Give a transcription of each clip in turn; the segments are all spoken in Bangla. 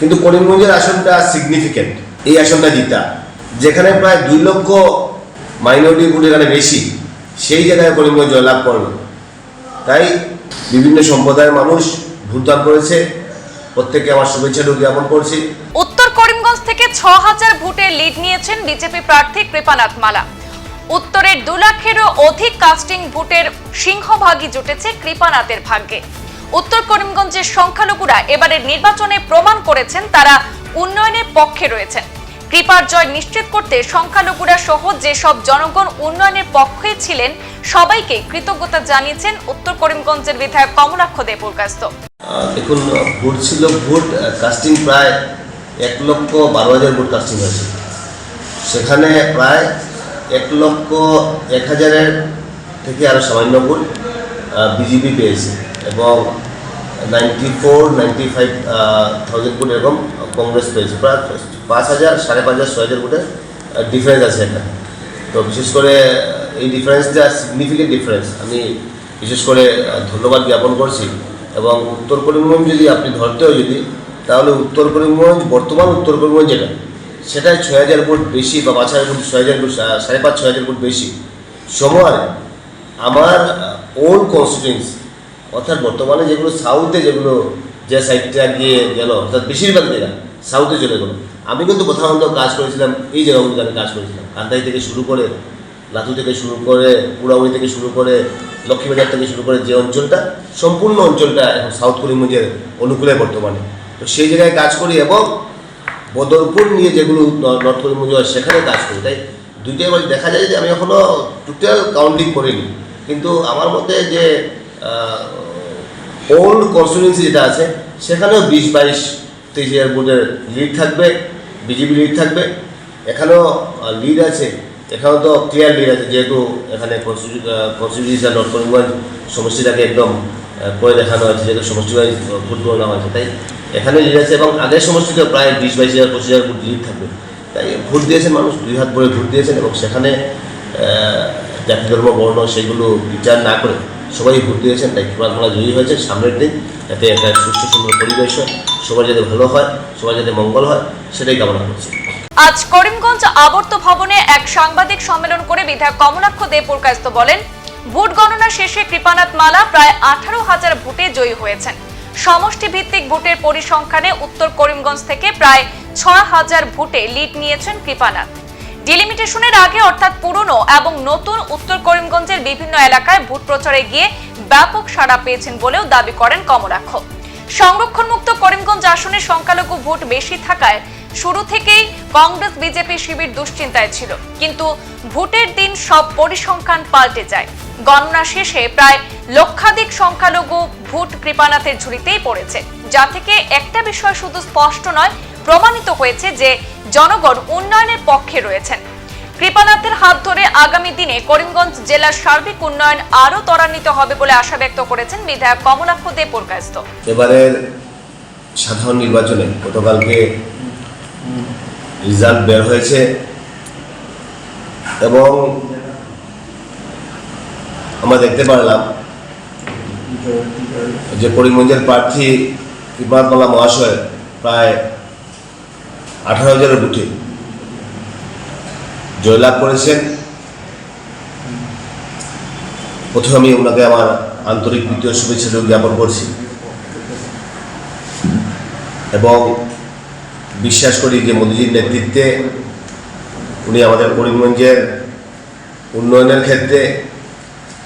কিন্তু করিমগঞ্জের আসনটা সিগনিফিকেন্ট এই আসনটা জিতা। যেখানে প্রায় দুই লক্ষ মাইনরিটি ভোট এখানে বেশি, সেই জায়গায় করিমগঞ্জ জয়লাভ করল। তাই বিভিন্ন সম্প্রদায়ের মানুষ ভোটদান করেছে। প্রত্যেককে আমার শুভেচ্ছা জ্ঞাপন করছি। উত্তর করিমগঞ্জ থেকে ছ হাজার ভোটে লিড নিয়েছেন বিজেপি প্রার্থী কৃপানাথ মালা। উত্তরের দু লাখেরও অধিক কাস্টিং ভোটের সিংহভাগই জুটেছে কৃপানাথের ভাগ্যে। উত্তর করিমগঞ্জের সংখ্যালঘুরা এবারের নির্বাচনে প্রমাণ করেছেন তারা উন্নয়নের পক্ষে রয়েছেন। কৃপার জয় নিশ্চিত করতে সংখ্যালঘুরা সহ যেসব জনগণ উন্নয়নের পক্ষে ছিলেন, সবাইকে কৃতজ্ঞতা জানিয়েছেন উত্তর করিমগঞ্জের বিধায়ক কমলাক্ষ দেবুরকাস্ত দেখুন, ভোট ছিল ভোট কাস্টিং প্রায় এক লক্ষ বারো হাজার ভোট কাস্টিং হয়েছে। সেখানে প্রায় এক লক্ষ এক হাজারের থেকে আরও সামান্য ভোট বিজেপি পেয়েছে। এবং ninety four ninety five thousand vote এরকম কংগ্রেস পেয়েছে। প্রায় পাঁচ হাজার, সাড়ে পাঁচ হাজার, ছয় হাজার ভোটের ডিফারেন্স আছে এখানে। তো বিশেষ করে এই ডিফারেন্সটা সিগনিফিকেন্ট ডিফারেন্স আমি বিশেষ করে ধন্যবাদ জ্ঞাপন করছি। এবং উত্তর করিমগঞ্জ যদি আপনি ধরতেও যদি, তাহলে উত্তর করিমগঞ্জ, বর্তমান উত্তর করিমগঞ্জ যেটা সেটাই ছয় হাজার ফুট বেশি বা পাঁচ হাজার ফুট ছয় হাজার ফুট সাড়ে পাঁচ, ছয় হাজার ফুট বেশি। সময়, আমার ওল্ড কনস্টিটিউন্সি অর্থাৎ বর্তমানে যেগুলো সাউথে যেগুলো যে সাইডটা গিয়ে গেল, অর্থাৎ বেশিরভাগ জায়গা সাউথে চলে গেলো। আমি কিন্তু কোথাও কাজ করেছিলাম, এই জায়গাগুলোতে আমি কাজ করেছিলাম। কান্দাই থেকে শুরু করে, লাতু থেকে শুরু করে পুরাউড়ি থেকে শুরু করে, লক্ষ্মীবাজার থেকে শুরু করে যে অঞ্চলটা, সম্পূর্ণ অঞ্চলটা এখন সাউথ করিমগঞ্জের অনুকূলে বর্তমানে। তো সেই জায়গায় কাজ করি এবং বদরপুর নিয়ে যেগুলো নর্থ করিমগঞ্জ হয় সেখানে কাজ করি। তাই দুইটাই দেখা যায় যে আমি এখনও টোটাল কাউন্টিং করিনি। কিন্তু আমার মতে যে ওল্ড কনস্টিটুয়েন্সি যেটা আছে, সেখানেও বিশ বাইশ তেইশ হাজার ভোটের লিড থাকবে বিজেপি লিড থাকবে। এখানেও লিড আছে, এখানেও তো ক্লিয়ার লিড আছে, যেহেতু এখানে কনস্টিটিউশন নর্থ করিমগঞ্জ সমষ্টিটাকে একদম করে দেখানো হয়েছে, যেহেতু সমষ্টি ওয়াইজ ভোট গণনা হয়েছে। তাই এখানে লিড আছে এবং আগের সমষ্টিতে প্রায় বিশ বাইশ হাজার, পঁচিশ হাজার ভোট লিড থাকবে। তাই ভোট দিয়েছেন মানুষ, দুই হাত ভরে ভোট দিয়েছেন এবং সেখানে জাতি ধর্ম, বর্ণ, সেগুলো বিচার না করে সবাই ভোট দিয়েছেন তাই খেলাধুলা জয়ী হয়েছে সামনের দিন, যাতে একটা সুস্থ সুন্দর পরিবেশ হয়, সবার যাতে ভালো হয়, সবার যাতে মঙ্গল হয়, সেটাই কামনা করছি। আজ করিমগঞ্জ আবর্ত ভবনে এক সাংবাদিক সম্মেলন করে বিধায়ক কমলাক্ষ দেব পুরকায়স্ত বলেন, ভোট গণনা শেষে কৃপানাথ মালা প্রায় আঠারো হাজার ভোটে জয়ী হয়েছেন। সমষ্টি ভিত্তিক ভোটের পরিসংখ্যানে উত্তর করিমগঞ্জ থেকে প্রায় ছয় হাজার ভোটে লিড নিয়েছেন কৃপানাথ। ডিলিমিটেশনের আগে, অর্থাৎ পুরনো এবং নতুন উত্তর করিমগঞ্জের বিভিন্ন এলাকায় ভোট প্রচারে গিয়ে ব্যাপক সাড়া পেয়েছেন বলেও দাবি করেন কমলাক্ষ। সংরক্ষণমুক্ত করিমগঞ্জ আসনে সংখ্যালঘু ভোট বেশি থাকায় শুরু থেকেই কংগ্রেস, বিজেপি শিবির দুশ্চিন্তায় ছিল। কিন্তু ভোটের দিন সব পরিসংখ্যান পাল্টে যায়। গণনা শেষে প্রায় লক্ষাধিক সংখ্যালঘু ভোট কৃপানাথের ঝুড়িতেই পড়েছে। যা থেকে একটা বিষয় শুধু স্পষ্ট নয়, প্রমাণিত হয়েছে যে জনগণ উন্নয়নের পক্ষে রয়েছেন। কৃপানাথের হাত ধরে আগামী দিনে করিমগঞ্জ জেলার সার্বিক উন্নয়ন আরও ত্বরান্বিত হবে বলে আশা ব্যক্ত করেছেন বিধায়ক কমলাক্ষ দে এবারের সাধারণ নির্বাচনে গতকালকে রেজাল্ট বের হয়েছে এবং আমরা দেখতে পারলাম যে করিমগঞ্জের প্রার্থী কৃপাতমালা মহাশয় প্রায় আঠারো হাজারের বুথে। জয়লাভ করেছেন। প্রথমে আমি ওনাকে আমার আন্তরিক দ্বিতীয় শুভেচ্ছা জ্ঞাপন করছি। এবং বিশ্বাস করি যে মোদীজির নেতৃত্বে উনি আমাদের করিমগঞ্জের উন্নয়নের ক্ষেত্রে,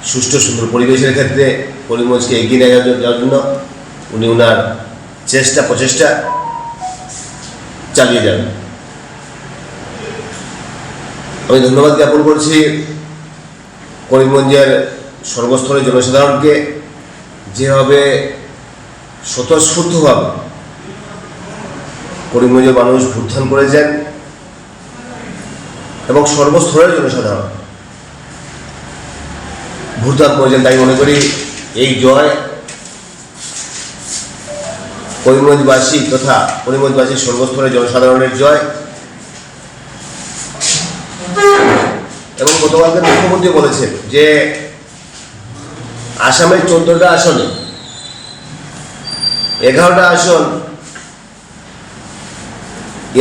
সুষ্ঠু, সুন্দর পরিবেশের ক্ষেত্রে করিমগঞ্জকে এগিয়ে নিয়ে যাওয়ার জন্য উনি ওনার চেষ্টা, প্রচেষ্টা চালিয়ে যাবেন আমি ধন্যবাদ জ্ঞাপন করছি করিমগঞ্জের সর্বস্তরের জনসাধারণকে। যেভাবে স্বতঃস্ফূর্তভাবে করিমগঞ্জের মানুষ ভুত্থান করেছেন এবং সর্বস্তরের জনসাধারণ ভুত্থান করেছেন তাই মনে করি এই জয় করিমগঞ্জবাসী তথা করিমগঞ্জবাসীর সর্বস্তরের জনসাধারণের জয়। এবং গতকালকে মুখ্যমন্ত্রী বলেছেন যে আসামের চোদ্দটা আসনে, এগারোটা আসন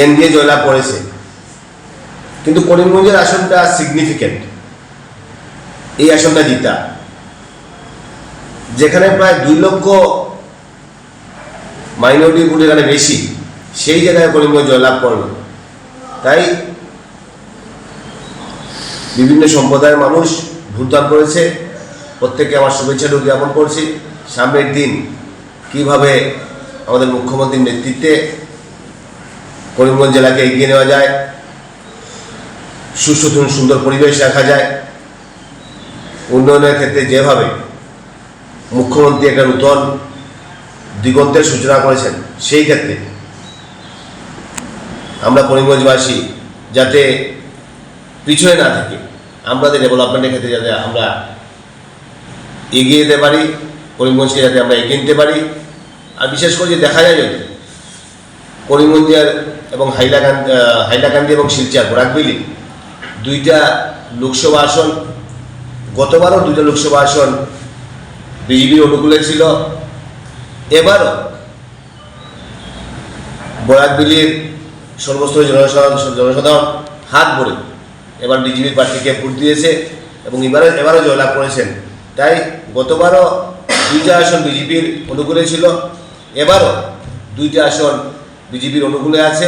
এনডিএ জয়লাভ করেছে। কিন্তু করিমগঞ্জের আসনটা সিগনিফিক্যান্ট এই আসনটা জিতা। যেখানে প্রায় দুই লক্ষ মাইনরিটি ভোট এখানে বেশি, সেই জায়গায় করিমগঞ্জ জয়লাভ করল। তাই বিভিন্ন সম্প্রদায়ের মানুষ ভোটদান করেছে। প্রত্যেককে আমার শুভেচ্ছা জ্ঞাপন করছি। সামনের দিন কীভাবে আমাদের মুখ্যমন্ত্রীর নেতৃত্বে করিমগঞ্জ জেলাকে এগিয়ে নেওয়া যায় সুস্থ সুন্দর পরিবেশ রাখা যায়, উন্নয়নের ক্ষেত্রে যেভাবে মুখ্যমন্ত্রী একটা নূতন দিগন্তের সূচনা করেছেন, সেই ক্ষেত্রে আমরা করিমগঞ্জবাসী যাতে পিছনে না থেকে আমাদের ডেভেলপমেন্টের ক্ষেত্রে যাতে আমরা এগিয়ে যেতে পারি, করিমগঞ্জকে যাতে আমরা এগিয়ে নিতে পারি। আর বিশেষ করে যে দেখা যায় যদি করিমগঞ্জের এবং হাইলাকান্দি হাইলাকান্দি এবং শিলচর বোরাকবিলি দুইটা লোকসভা আসন, গতবারও দুইটা লোকসভা আসন বিজেপির অনুকূলে ছিল। এবারও বরাকবিলির সর্বস্তরের জনসাধারণ জনসাধারণ হাত ভরে এবার বিজেপির প্রার্থীকে ভোট দিয়েছে এবং এবারে এবারও জয়লাভ করেছেন। তাই গতবারও দুইটা আসন বিজেপির অনুকূলে ছিল। এবারও দুইটা আসন বিজেপির অনুকূলে আছে।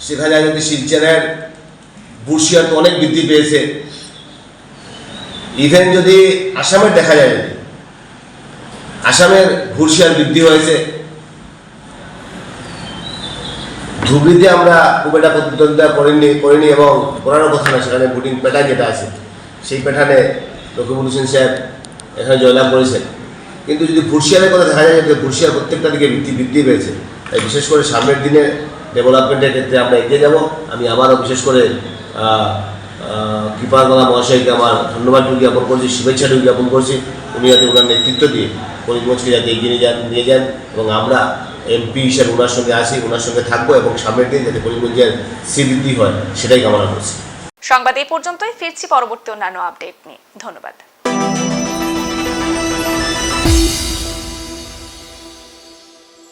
সেখানে যদি শিলচরের বুর্শিয়ার তো অনেক বৃদ্ধি পেয়েছে ইভেন যদি আসামের দেখা যায় আসামের ঘুরশিয়ার বৃদ্ধি হয়েছে। ধুবড়িতে আমরা খুব একটা প্রতিদ্বন্দ্বিতা করিনি করিনি এবং করারও কথা না সেখানে ভোটিং প্যাটার্ন যেটা আছে, সেই প্যাটার্নে লক্ষ্মীপুর হোসেন সাহেব এখানে জয়লাভ করেছেন। কিন্তু যদি ঘুরশিয়ারের কথা দেখা যায় যে ঘুরশিয়ার প্রত্যেকটা দিকে বৃদ্ধি বৃদ্ধি পেয়েছে। তাই বিশেষ করে সামনের দিনে ডেভেলপমেন্টের ক্ষেত্রে আমরা এগিয়ে যাব। আমি আবারও বিশেষ করে কৃপার কৃপাগলা মহাশয়কে আমার ধন্যবাদ জ্ঞাপন করছি, শুভেচ্ছা জ্ঞাপন করছি, উনি যাতে ওনার নেতৃত্ব দিয়ে করিমগঞ্জকে যাতে এগিয়ে যান নিয়ে যান এবং আমরা এমপি হিসেবে ওনার সঙ্গে আসি ওনার সঙ্গে থাকব এবং সামনের দিন যাতে করিমগঞ্জের স্মৃতি হয়, সেটাই কামনা করছি। সংবাদ এই পর্যন্তই, ফিরছি পরবর্তী অন্যান্য আপডেট নিয়ে। ধন্যবাদ।